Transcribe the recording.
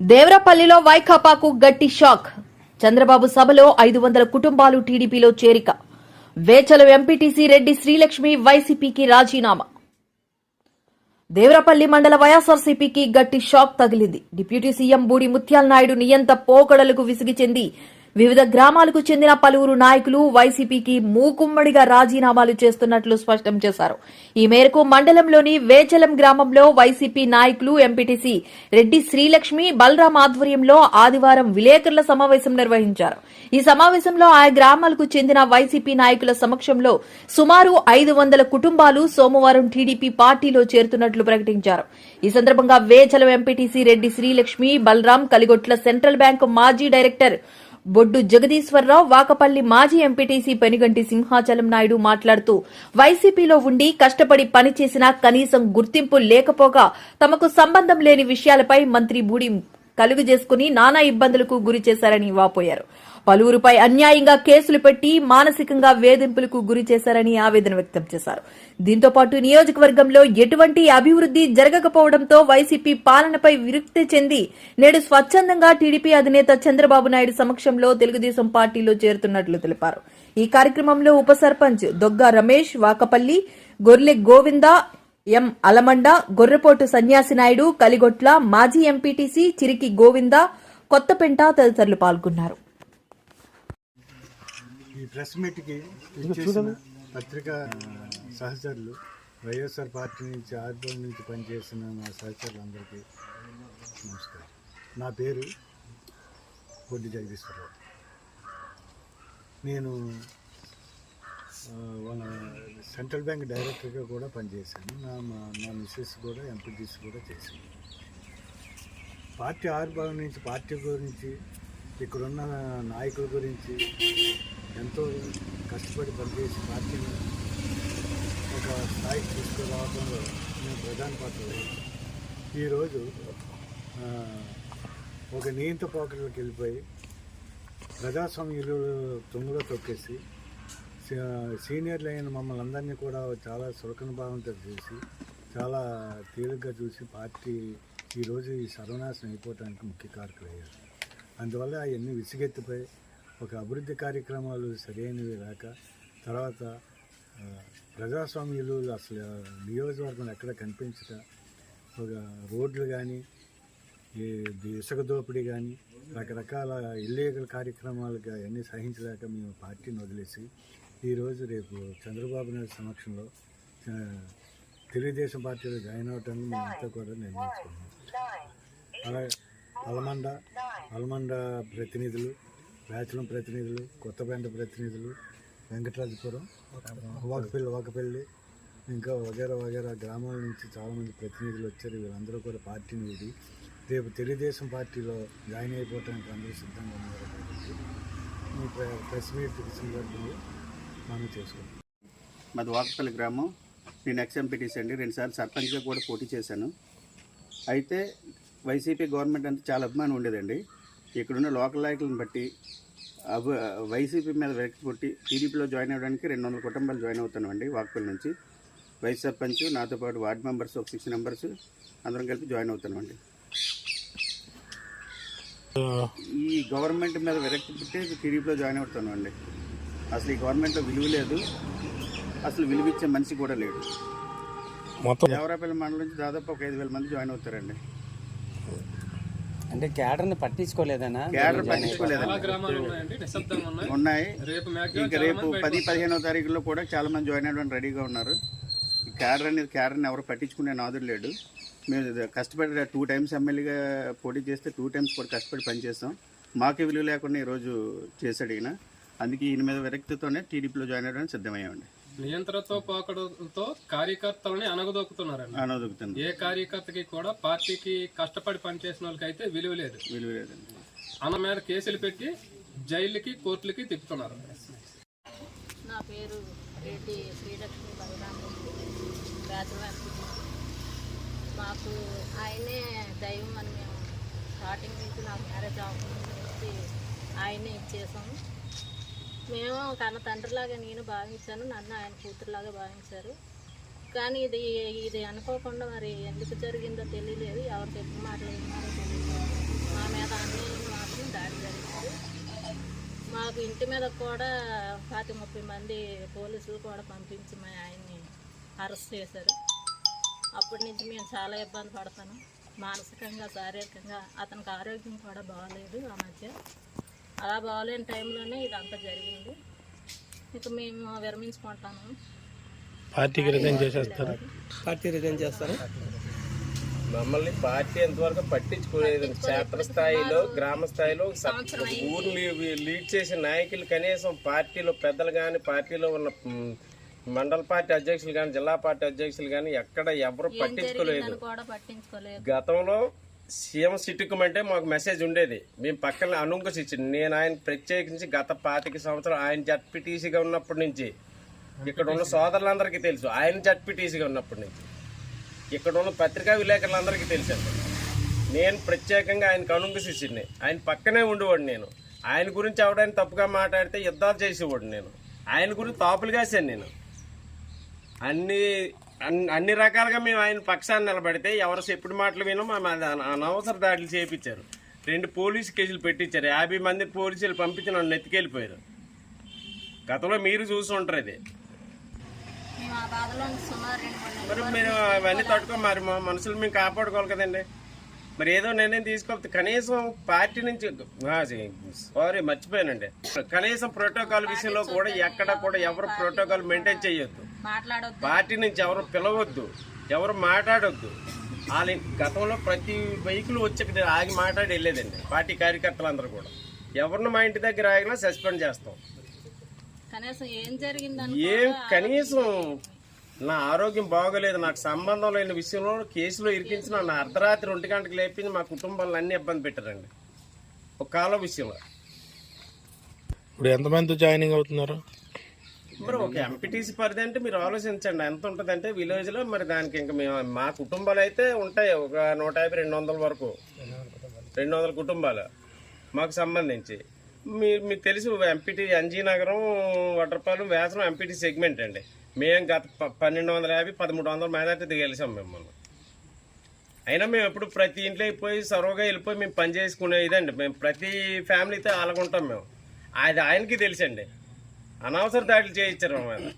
దేవరపల్లిలో వైకాపాకు గట్టి షాక్. చంద్రబాబు సభలో ఐదు వందల కుటుంబాలు టీడీపీలో చేరిక. వేచల ఎంపీటీసీ రెడ్డి శ్రీలక్ష్మి వైసీపీకి రాజీనామా. దేవరపల్లి మండల వైఎస్ఆర్సీపీకి గట్టి షాక్ తగిలింది. డిప్యూటీ సీఎం బూడి ముత్యాల నాయుడు నియంత పోకడలకు విసిగి చెంది వివిధ గ్రామాలకు చెందిన పలువురు నాయకులు వైసీపీకి మూకుమ్మడిగా రాజీనామాలు చేస్తున్నట్లు స్పష్టం చేశారు. ఈ మేరకు మండలంలోని వేచలం గ్రామంలో వైసీపీ నాయకులు ఎంపీటీసీ రెడ్డి శ్రీలక్ష్మి బలరాం ఆధ్వర్యంలో ఆదివారం విలేకరుల సమావేశం నిర్వహించారు. ఈ సమావేశంలో ఆయా గ్రామాలకు చెందిన వైసీపీ నాయకుల సమక్షంలో సుమారు ఐదు వందల కుటుంబాలు సోమవారం టీడీపీ పార్టీలో చేరుతున్నట్లు ప్రకటించారు. ఈ సందర్భంగా Vechalam MPTC Reddy Srilakshmi Balaram Kaligotla central bank మాజీ డైరెక్టర్ బొడ్డు జగదీశ్వరరావు వాకపల్లి మాజీ ఎంపీటీసీ పెనుగంటి సింహాచలం నాయుడు మాట్లాడుతూ వైసీపీలో ఉండి కష్టపడి పనిచేసినా కనీసం గుర్తింపు లేకపోగా తమకు సంబంధం లేని విషయాలపై మంత్రి బూడి కలుగు చేసుకుని నానా ఇబ్బందులకు గురి చేశారని వాపోయారు. పలువురుపై అన్యాయంగా కేసులు పెట్టి మానసికంగా వేధింపులకు గురి చేశారని ఆవేదన వ్యక్తం చేశారు. దీంతో పాటు నియోజకవర్గంలో ఎటువంటి అభివృద్ది జరగకపోవడంతో వైసీపీ పాలనపై విరక్తి చెంది నేడు స్వచ్ఛందంగా టీడీపీ అధినేత చంద్రబాబు నాయుడు సమక్షంలో తెలుగుదేశం పార్టీలో చేరుతున్నట్లు తెలిపారు. ఈ కార్యక్రమంలో ఉప సర్పంచ్ దొగ్గ రమేష్ వాకపల్లి గొర్లె గోవింద ఎం అలమండ గొర్రెపోటు సన్యాసి నాయుడు కలిగొట్ల మాజీ ఎంపీటీసీ చిరికి గోవింద కొత్తపెంట తదితరులు పాల్గొన్నారు. ఈ ప్రెస్ మీట్కి ఇచ్చేసిన పత్రికా సహచరులు వైఎస్ఆర్ పార్టీ నుంచి ఆర్బీఐ నుంచి పనిచేసిన నా సహచరులందరికీ నమస్కారం. నా పేరు బొడ్డి జగదీశ్వరరావు. నేను మన సెంట్రల్ బ్యాంక్ డైరెక్టర్గా కూడా పనిచేశాను. నా మా నా మిస్సెస్ కూడా ఎంపీటీసీ కూడా చేశాను పార్టీ ఆవిర్భావం నుంచి పార్టీ గురించి ఇక్కడున్న నాయకుల గురించి ఎంతో కష్టపడి పనిచేసి పార్టీని ఒక స్థాయికి తీసుకురావడంలో నేను ప్రధాన పాత్ర ఈరోజు ఒక నియంత పోకడలకు వెళ్ళిపోయి ప్రజాస్వామ్యులు తుంగలో తొక్కేసి సీనియర్లు అయిన మమ్మల్ని అందరినీ కూడా చాలా సురకన భావంతో చూసి చాలా తేలిగ్గా చూసి పార్టీ ఈరోజు ఈ సర్వనాశనం అయిపోవడానికి ముఖ్య కారకులయ్యారు. అందువల్ల అవన్నీ విసిగెత్తిపోయి ఒక అభివృద్ధి కార్యక్రమాలు సరైనవి రాక తర్వాత ప్రజాస్వామ్యులు అసలు నియోజకవర్గం ఎక్కడ కనిపించక ఒక రోడ్లు కానీ ఈ ఇసుక దోపిడీ కానీ రకరకాల ఇల్లీగల్ కార్యక్రమాలుగా అన్నీ సహించలేక మేము పార్టీని వదిలేసి ఈరోజు రేపు చంద్రబాబు నాయుడు సమక్షంలో తెలుగుదేశం పార్టీలో జాయిన్ అవటానికి మేమంతా కూడా నిర్ణయించుకున్నాం. అలాగే అలమండ అలమండ ప్రతినిధులు రాచలం ప్రతినిధులు కొత్తపేట ప్రతినిధులు వెంకటరాజపురం వాకపల్లి వాకపల్లి ఇంకా వగేరా వగేరా గ్రామాల నుంచి చాలామంది ప్రతినిధులు వచ్చారు. వీళ్ళందరూ కూడా పార్టీని వీడి రేపు తెలుగుదేశం పార్టీలో జాయిన్ అయిపోవడానికి అందరూ సిద్ధంగా ఉన్నారు కాబట్టి మీ ప్రెస్ మీట్ సందర్భంలో మనం చేసుకుంటాం మాది వాకపల్లి గ్రామం. నేను ఎక్స్ఎంపీటీసీ అండి. రెండుసార్లు సర్పంచ్గా కూడా పోటీ చేశాను. అయితే వైసీపీ గవర్నమెంట్ అంటే చాలా అభిమానం ఉండేదండి. ఇక్కడున్న లోకల్ నాయకులను బట్టి వైసీపీ మీద విరక్తి పుట్టి టీడీపీలో జాయిన్ అవ్వడానికి రెండు వందల కుటుంబాలు జాయిన్ అవుతున్నామండి వాకపల్లి నుంచి. వైస్ సర్పంచ్ నాతో పాటు వార్డు మెంబర్స్ ఒక సిక్స్ మెంబర్స్ అందరం కలిపి జాయిన్ అవుతున్నామండి ఈ గవర్నమెంట్ మీద విరక్తి పుట్టి టీడీపీలో జాయిన్ అవుతున్నామండి అసలు ఈ గవర్నమెంట్లో విలువ లేదు. అసలు విలువిచ్చే మనిషి కూడా లేడు. మొత్తం దేవరాపల్లి మండలం నుంచి దాదాపు ఒక ఐదు వేల మంది జాయిన్ అవుతారండి. అంటే క్యాడర్ని పట్టించుకోలేదనా? క్యాడర్ పట్టించుకోలేదండి. ఉన్నాయి. ఇంకా రేపు పది పదిహేనో తారీఖులో కూడా చాలా మంది జాయిన్ అవ్వడానికి రెడీగా ఉన్నారు. ఈ క్యాడర్ అనేది క్యాడర్ని ఎవరు పట్టించుకునే నాదుడు లేడు. మేము కష్టపడి టూ టైమ్స్ ఎమ్మెల్యేగా పోటీ చేస్తే టూ టైమ్స్ కూడా కష్టపడి పనిచేస్తాం. మాకే విలువ లేకుండా ఈరోజు చేశాడు ఈయన. అందుకే ఈయన మీద విరక్తితోనే టీడీపీలో జాయిన్ అవ్వడానికి సిద్ధమయ్యామండి. నియంత్రణతో పోకడంతో కార్యకర్తలని అనగదొక్కుతున్నారండి. అనదొక్కుతుంది ఏ కార్యకర్తకి కూడా పార్టీకి కష్టపడి పనిచేసిన వాళ్ళకి అయితే విలువ లేదు. విలువ లేదండి. అన్న మీద కేసులు పెట్టి జైలుకి కోర్టులకి తిప్పుతున్నారు. నా పేరు రెడ్డి శ్రీలక్ష్మి బలరామరెడ్డి మాకు ఆయనే దైవం అని మేము స్టార్టింగ్ నుంచి నాకు మ్యారేజ్ అవ్వకుండా నుంచి ఆయనే ఇచ్చేసాము. మేము తన తండ్రిలాగా నేను భావించాను నన్ను ఆయన కూతురులాగా భావించారు. కానీ ఇది ఇది అనుకోకుండా మరి ఎందుకు జరిగిందో తెలియలేదు. ఎవరు చెప్పిన మాటలు విన్నారో తెలియలేదు. కానీ మాత్రం దాడి జరిగింది. మాకు ఇంటి మీద కూడా పాతి ముప్పై మంది పోలీసులు కూడా పంపించి మా ఆయన్ని అరెస్ట్ చేశారు. అప్పటి నుంచి మేము చాలా ఇబ్బంది పడతాను. మానసికంగా శారీరకంగా అతనికి ఆరోగ్యం కూడా బాగాలేదు ఆ మధ్య. అలా బాగాలేని టైంలోనే ఇదంతా జరిగింది. ఇక మేము విరమించుకుంటాము పార్టీకి రిజైన్ చేసేస్తారు? పార్టీ రిజైన్ చేస్తారు? మమ్మల్ని పార్టీ ఎంతవరకు పట్టించుకోలేదు. క్షేత్ర స్థాయిలో గ్రామ స్థాయిలో. ఊర్లు లీడ్ చేసే నాయకులు కనీసం పార్టీలో పెద్దలు కానీ పార్టీలో ఉన్న మండల పార్టీ అధ్యక్షులు కానీ జిల్లా పార్టీ అధ్యక్షులు కానీ ఎక్కడ ఎవరు పట్టించుకోలేదు. గతంలో సీఎం సిట్టుకుమంటే మాకు మెసేజ్ ఉండేది. మేము పక్కన అనుంక ఇచ్చింది. నేను ఆయన ప్రత్యేకించి గత పాతిక సంవత్సరం ఆయన జడ్పీటీసీగా ఉన్నప్పటి నుంచి ఇక్కడ ఉన్న సోదరులందరికీ తెలుసు. ఆయన జడ్పీటీసీగా ఉన్నప్పటి నుంచి ఇక్కడ ఉన్న పత్రికా విలేకరులందరికీ తెలుసండి నేను ప్రత్యేకంగా ఆయనకు శిష్యుడిని ఆయన పక్కనే ఉండేవాడు నేను. ఆయన గురించి ఎవడైనా తప్పుగా మాట్లాడితే యుద్ధాలు చేసేవాడు నేను. ఆయన గురించి తాపులు కాశాను నేను. అన్ని అన్ని రకాలుగా మేము ఆయన పక్షాన్ని నిలబడితే ఎవరు ఎప్పుడు మాటలు వినో మా మీద అన- అనవసర దాడులు చేయించారు రెండు పోలీసు కేసులు పెట్టించారు. యాభై మంది పోలీసులు పంపించి నన్ను ఎత్తుకెళ్ళిపోయారు గతంలో మీరు చూసి ఉంటారు ఇది. మేము మరి మీరు అవన్నీ తట్టుకో మరి మా మనుషులు మేము కాపాడుకోవాలి కదండి. మరి ఏదో నిర్ణయం తీసుకోవాలి కనీసం పార్టీ నుంచి సారీ మర్చిపోయానండి. కనీసం ప్రోటోకాల్ విషయంలో కూడా ఎక్కడ కూడా ఎవరు ప్రోటోకాల్ మెయింటైన్ చేయొద్దు. పార్టీ నుంచి ఎవరు పిలవద్దు. ఎవరు మాట్లాడొద్దు. వాళ్ళ గతంలో ప్రతి వెహికల్ వచ్చి ఆగి మాట్లాడి వెళ్ళేదండి పార్టీ కార్యకర్తలందరూ కూడా. ఎవరిని మా ఇంటి దగ్గర ఆగినా సస్పెండ్ చేస్తాం. ఏం కనీసం నా ఆరోగ్యం బాగోలేదు నాకు సంబంధం లేని విషయంలో కేసులో ఇరికించి నన్ను అర్ధరాత్రి ఒంటి గంటకు లేపించి మా కుటుంబాలను అన్ని ఇబ్బంది పెట్టారండి. ఒక కాలం విషయంలో. ఇప్పుడు ఎంతమంది జాయినింగ్ అవుతున్నారు? మరి ఒక ఎంపీటీసీ పరిధి అంటే మీరు ఆలోచించండి ఎంత ఉంటుందంటే విలేజ్లో మరి దానికి ఇంకా మేము మా కుటుంబాలు అయితే ఉంటాయి ఒక నూట యాభై రెండు వందల వరకు. రెండు వందల కుటుంబాలు మాకు సంబంధించి. మీరు మీకు తెలుసు ఎంపీటీ ఎన్జీ నగరం వడ్రపాలెం వేసనం ఎంపీటీ సెగ్మెంట్ అండి. మేము గత పన్నెండు వందల యాభై పదమూడు వందల మేధాతి గెలిచాం మిమ్మల్ని. అయినా మేము ఎప్పుడు ప్రతి ఇంట్లో పోయి సర్వగా వెళ్ళిపోయి మేము పని చేసుకునే ఇదండి. మేము ప్రతి ఫ్యామిలీతో అలాగుంటాం మేము. అది ఆయనకి తెలుసండి. అనవసర దాడులు చేయించారు మేము